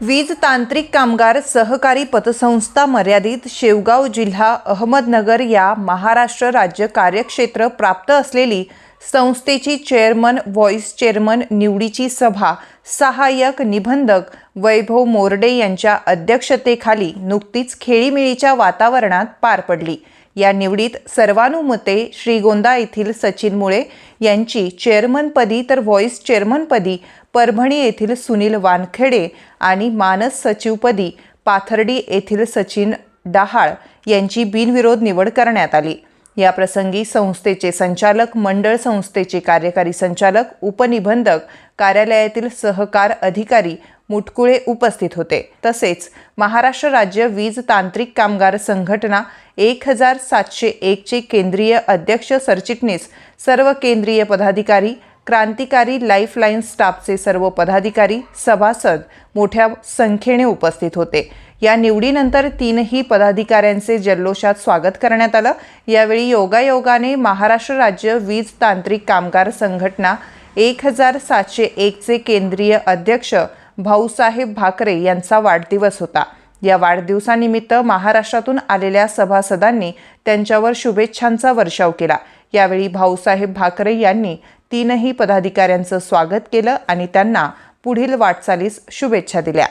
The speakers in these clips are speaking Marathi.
वीज तांत्रिक कामगार सहकारी पतसंस्था मर्यादित शेवगाव जिल्हा अहमदनगर या महाराष्ट्र राज्य कार्यक्षेत्र प्राप्त असलेली संस्थेची चेअरमन व्हॉइस चेअरमन निवडीची सभा सहाय्यक निबंधक वैभव मोर्डे यांच्या अध्यक्षतेखाली नुकतीच खेळीमेळीच्या वातावरणात पार पडली. या निवडीत सर्वानुमते श्रीगोंदा येथील सचिन मुळे यांची चेअरमनपदी तर व्हॉइस चेअरमनपदी परभणी येथील सुनील वानखेडे आणि मानस सचिवपदी पाथर्डी येथील सचिन डहाळ यांची बिनविरोध निवड करण्यात आली. या प्रसंगी संस्थेचे संचालक मंडळ संस्थेचे कार्यकारी संचालक उपनिबंधक कार्यालयातील सहकार अधिकारी मुटकुळे उपस्थित होते. तसेच महाराष्ट्र राज्य वीज तांत्रिक कामगार संघटना एक हजार सातशे एकचे केंद्रीय अध्यक्ष सरचिटणीस सर्व केंद्रीय पदाधिकारी क्रांतिकारी लाईफलाईन स्टाफचे सर्व पदाधिकारी सभासद मोठ्या संख्येने उपस्थित होते. या निवडीनंतर तीनही पदाधिकाऱ्यांचे जल्लोषात स्वागत करण्यात आलं. यावेळी योगायोगाने महाराष्ट्र राज्य वीज तांत्रिक कामगार संघटना एक हजार सातशे एकचे केंद्रीय अध्यक्ष भाऊसाहेब भाकरे यांचा वाढदिवस होता. या वाढदिवसानिमित्त महाराष्ट्रातून आलेल्या सभासदांनी त्यांच्यावर शुभेच्छांचा वर्षाव केला. यावेळी भाऊसाहेब भाकरे यांनी तीनही पदाधिकाऱ्यांचं स्वागत केलं आणि त्यांना पुढील वाटचालीस शुभेच्छा दिल्या.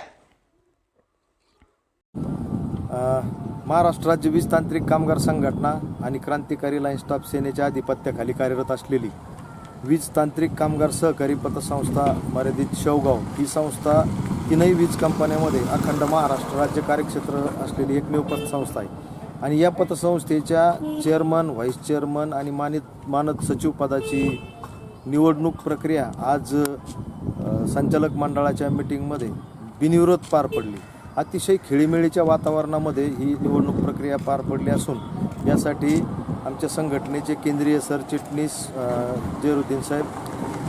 महाराष्ट्र राज्य वीज तांत्रिक कामगार संघटना आणि क्रांतिकारी लाईन स्टाफ सेनेच्या आधिपत्याखाली कार्यरत असलेली वीज तांत्रिक कामगार सहकारी पतसंस्था मर्यादित शेवगाव ही संस्था तीनही वीज कंपन्यामध्ये अखंड महाराष्ट्र राज्य कार्यक्षेत्र असलेली एकमेव पतसंस्था आहे. आणि या पतसंस्थेच्या चेअरमन व्हाईस चेअरमन आणि मानित मानद सचिव पदाची निवडणूक प्रक्रिया आज संचालक मंडळाच्या मिटिंगमध्ये बिनविरोध पार पडली. अतिशय खेळीमेळीच्या वातावरणामध्ये ही निवडणूक प्रक्रिया पार पडली असून यासाठी आमच्या संघटनेचे केंद्रीय सरचिटणीस अ, जेरुद्दीन साहेब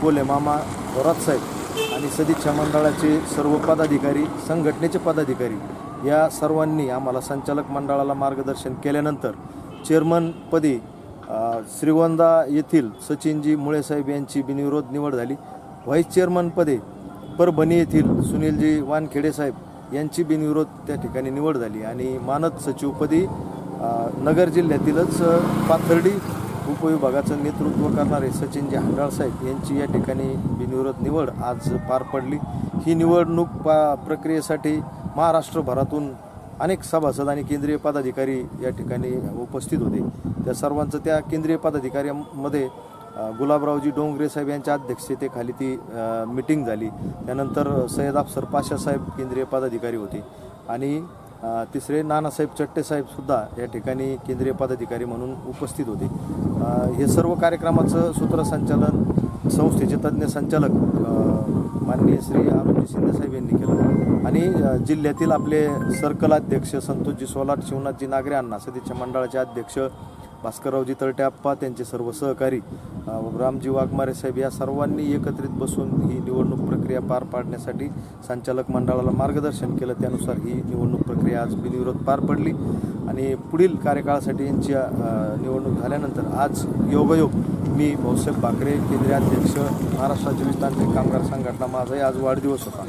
बोले मामा थोरात साहेब आणि सदिच्छा मंडळाचे सर्व पदाधिकारी संघटनेचे पदाधिकारी या सर्वांनी आम्हाला संचालक मंडळाला मार्गदर्शन केल्यानंतर चेअरमनपदी श्रीगोंदा येथील सचिनजी मुळेसाहेब यांची बिनविरोध निवड झाली. व्हाईस चेअरमनपदी परभणी येथील सुनीलजी वानखेडे साहेब यांची बिनविरोध त्या ठिकाणी निवड झाली आणि मानद सचिवपदी नगर जिल्ह्यातीलच पाथर्डी उपविभागाचं नेतृत्व करणारे सचिनजी हंडाळ साहेब यांची या ठिकाणी बिनविरोध निवड आज पार पडली. ही निवडणूक पा प्रक्रियेसाठी महाराष्ट्रभरातून अनेक सभासद आणि केंद्रीय पदाधिकारी या ठिकाणी उपस्थित होते. त्या सर्वांचं त्या केंद्रीय पदाधिकाऱ्यांमध्ये गुलाबरावजी डोंगरे साहेब यांच्या अध्यक्षतेखाली ती मीटिंग मिटिंग झाली. त्यानंतर सय्यद अफसर पाशा साहेब केंद्रीय पदाधिकारी होते. आणि तिसरे नानासाहेब चट्टेसाहेबसुद्धा या ठिकाणी केंद्रीय पदाधिकारी म्हणून उपस्थित होते. हे सर्व कार्यक्रमाचं सूत्रसंचालन संस्थेचे तज्ज्ञ संचालक माननीय श्री अरुणजी शिंदेसाहेब यांनी केलं आणि जिल्ह्यातील आपले सर्कल अध्यक्ष संतोषजी सोलाट शिवनाथजी नागरे अण्णा सदिच्छा मंडळाचे अध्यक्ष भास्कररावजी तळट्याप्पा त्यांचे सर्व सहकारी रामजी वाघमारे साहेब या सर्वांनी एकत्रित बसून ही निवडणूक प्रक्रिया पार पाडण्यासाठी संचालक मंडळाला मार्गदर्शन केलं. त्यानुसार ही निवडणूक प्रक्रिया आज बिनविरोध पार पडली. आणि पुढील कार्यकाळासाठी यांची निवडणूक झाल्यानंतर आज योगायोग मी भाऊसाहेब भाकरे केंद्रीय अध्यक्ष महाराष्ट्राचे विस्तांत्रिक तांत्रिक कामगार संघटना माझाही आज वाढदिवस होता.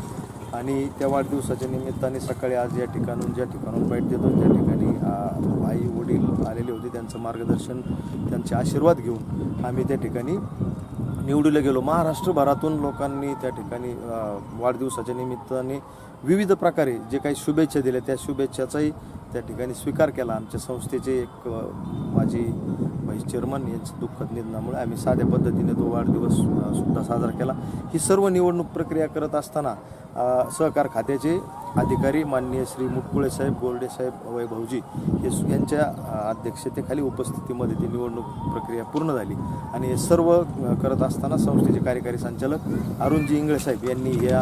आणि त्या वाढदिवसाच्या निमित्ताने सकाळी आज या ठिकाणून ज्या ठिकाणून भेट देतो त्या ठिकाणी आई वडील आलेले होते त्यांचं मार्गदर्शन त्यांचे आशीर्वाद घेऊन आम्ही त्या ठिकाणी निवडीला गेलो. महाराष्ट्रभरातून लोकांनी त्या ठिकाणी वाढदिवसाच्या निमित्ताने विविध प्रकारे जे काही शुभेच्छा दिल्या त्या शुभेच्छाचाही त्या ठिकाणी स्वीकार केला. आमच्या संस्थेचे एक माझी व्हाईस चेअरमन यांच्या दुःखद निधनामुळे आम्ही साध्या पद्धतीने तो वाढदिवस सुद्धा साजरा केला. ही सर्व निवडणूक प्रक्रिया करत असताना सहकार खात्याचे अधिकारी माननीय श्री मुटकुळे साहेब गोरडे साहेब वैभवजी हे यांच्या अध्यक्षतेखाली उपस्थितीमध्ये ती निवडणूक प्रक्रिया पूर्ण झाली. आणि हे सर्व करत असताना संस्थेचे कार्यकारी संचालक अरुणजी इंगळे साहेब यांनी या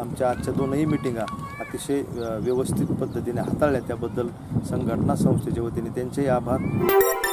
आमच्या आजच्या दोनही मिटिंगा अतिशय व्यवस्थित पद्धतीने हाताळल्या. त्याबद्दल संघटना संस्थेच्या वतीने त्यांचेही आभार.